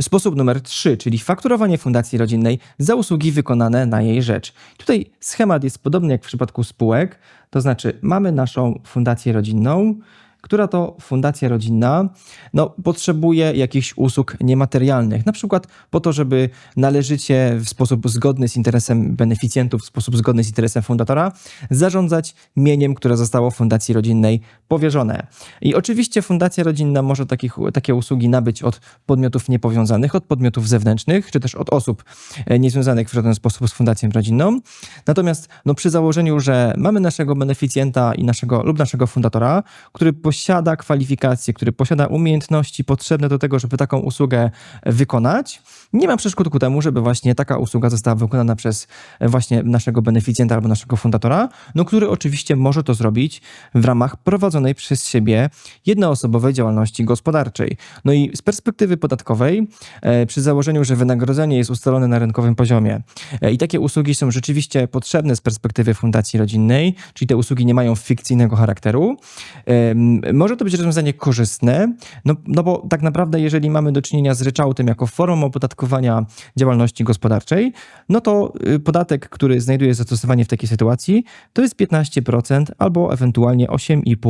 Sposób numer 3, czyli fakturowanie fundacji rodzinnej za usługi wykonane na jej rzecz. Tutaj schemat jest podobny jak w przypadku spółek, to znaczy mamy naszą fundację rodzinną, która to fundacja rodzinna no, potrzebuje jakichś usług niematerialnych, na przykład po to, żeby należycie w sposób zgodny z interesem beneficjentów, w sposób zgodny z interesem fundatora, zarządzać mieniem, które zostało fundacji rodzinnej powierzone. I oczywiście fundacja rodzinna może takich, takie usługi nabyć od podmiotów niepowiązanych, od podmiotów zewnętrznych, czy też od osób e, niezwiązanych w żaden sposób z fundacją rodzinną. Natomiast no, przy założeniu, że mamy naszego beneficjenta i naszego lub naszego fundatora, który posiada kwalifikacje, który posiada umiejętności potrzebne do tego, żeby taką usługę wykonać, nie ma przeszkód ku temu, żeby właśnie taka usługa została wykonana przez właśnie naszego beneficjenta albo naszego fundatora, no który oczywiście może to zrobić w ramach prowadzonej przez siebie jednoosobowej działalności gospodarczej. No i z perspektywy podatkowej, e, przy założeniu, że wynagrodzenie jest ustalone na rynkowym poziomie e, i takie usługi są rzeczywiście potrzebne z perspektywy fundacji rodzinnej, czyli te usługi nie mają fikcyjnego charakteru, może to być rozwiązanie korzystne, no, no bo tak naprawdę jeżeli mamy do czynienia z ryczałtem jako formą opodatkowania działalności gospodarczej, no to y, podatek, który znajduje zastosowanie w takiej sytuacji, to jest 15% albo ewentualnie 8,5%.